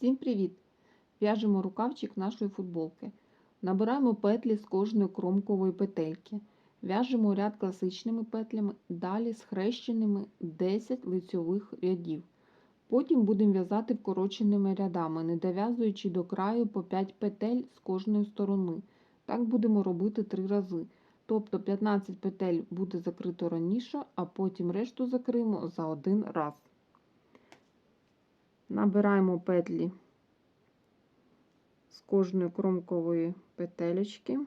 Всім привіт! В'яжемо рукавчик нашої футболки. Набираємо петлі з кожної кромкової петельки. В'яжемо ряд класичними петлями, далі схрещеними 10 лицьових рядів. Потім будемо в'язати вкороченими рядами, не дов'язуючи до краю по 5 петель з кожної сторони. Так будемо робити 3 рази. Тобто 15 петель буде закрито раніше, а потім решту закриємо за один раз. Набираємо петлі з кожної кромкової петелечки.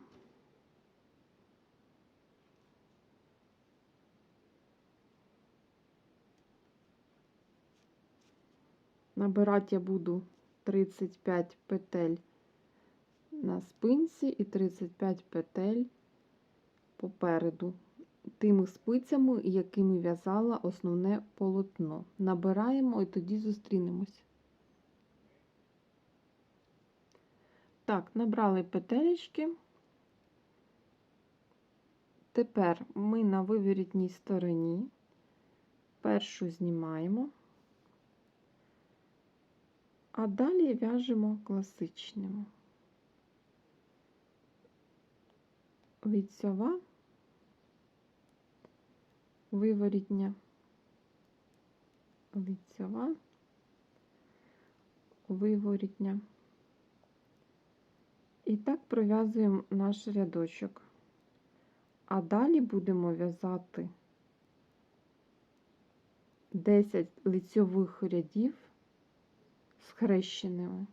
Набирати я буду 35 петель на спинці і 35 петель попереду, тими спицями, якими в'язала основне полотно. Набираємо і тоді зустрінемось. Так, набрали петелечки. Тепер ми на виворітній стороні першу знімаємо, а далі в'яжемо класичними. Лицьова, виворітня, лицьова, виворітня. І так пров'язуємо наш рядочок. А далі будемо в'язати 10 лицьових рядів з хрещеними.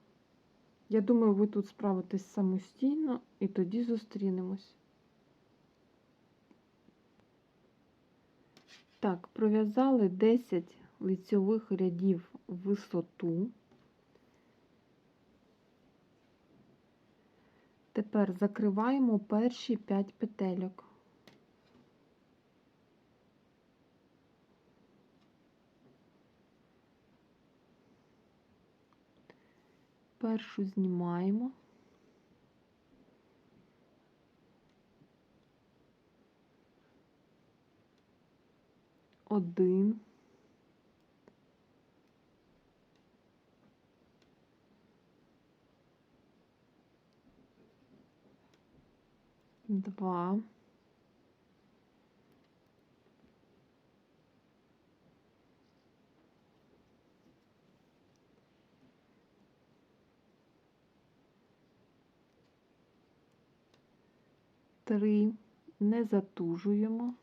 Я думаю, ви тут справитесь самостійно і тоді зустрінемось. Так, пров'язали 10 лицьових рядів в висоту. Тепер закриваємо перші 5 петельок. Першу знімаємо. Один. Два. Три. Не затужуємо.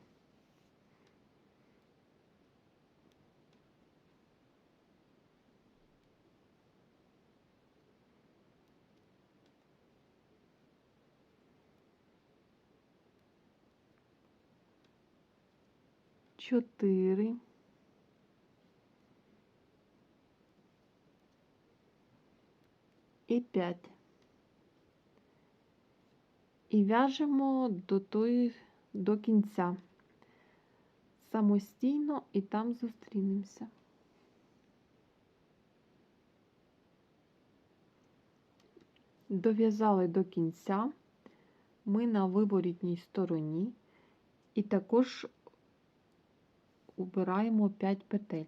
Чотири. І п'ять. І в'яжемо до тої, до кінця. Самостійно і там зустрінемося. Дов'язали до кінця, ми на виворітній стороні, і також убираємо 5 петель.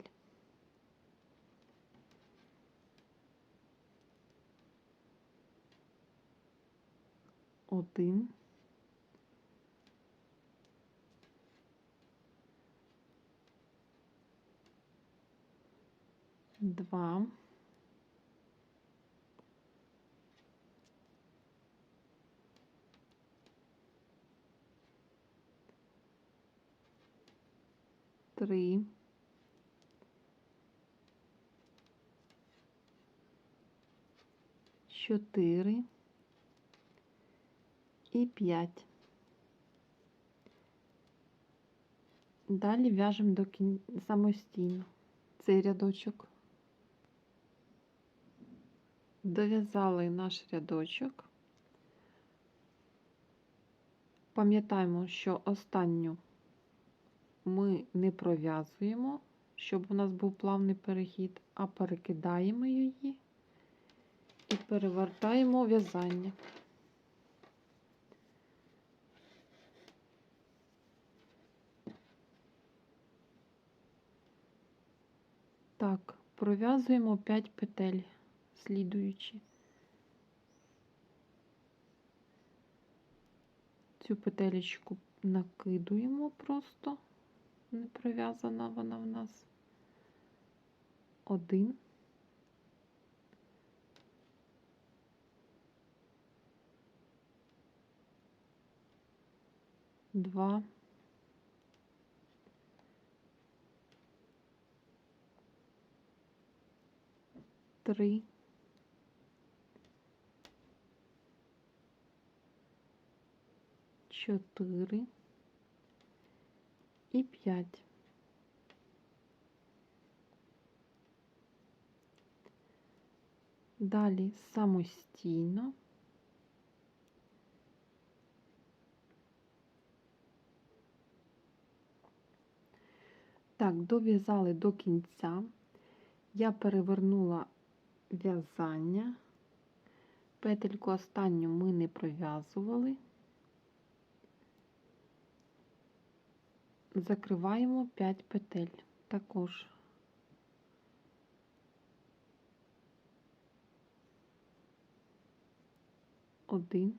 Один. Два. Три. Чотири і п'ять. Далі в'яжемо до кін... самостійно цей рядочок. Дов'язали наш рядочок. Пам'ятаємо, що останню ми не пров'язуємо, щоб у нас був плавний перехід, а перекидаємо її і перевертаємо в'язання. Так, пров'язуємо 5 петель слідуючі. Цю петелечку накидуємо просто, не пров'язана вона в нас. Один. Два. Три. Чотири. І п'ять. Далі самостійно. Так, дов'язали до кінця. Я перевернула в'язання. Петельку останню ми не пров'язували. Закриваємо 5 петель також. Один.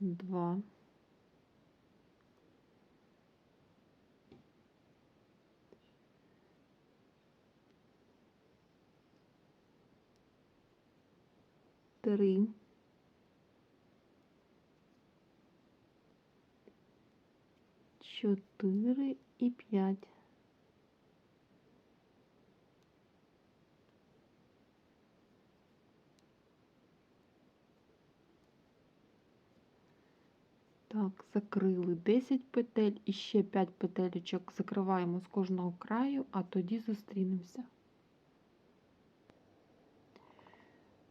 Два. Три. Чотири і п'ять. Так, закрили 10 петель і ще 5 петелечок закриваємо з кожного краю, а тоді зустрінемося.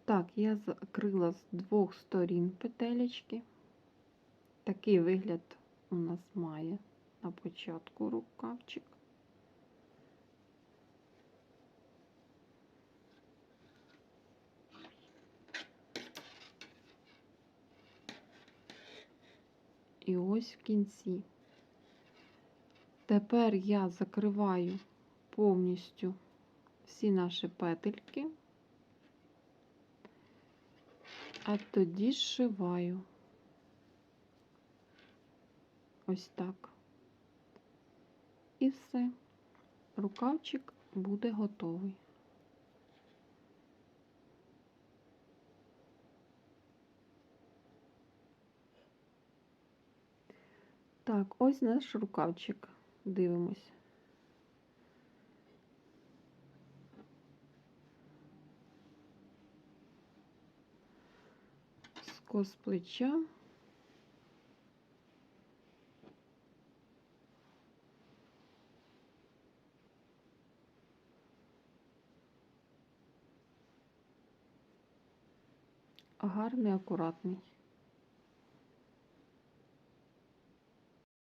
Так, я закрила з двох сторін петелечки. Такий вигляд у нас має на початку рукавчик. І ось в кінці. Тепер я закриваю повністю всі наші петельки, а тоді зшиваю. Ось так. І все. Рукавчик буде готовий. Так, ось наш рукавчик. Дивимось. Скос плеча. Гарний, акуратний.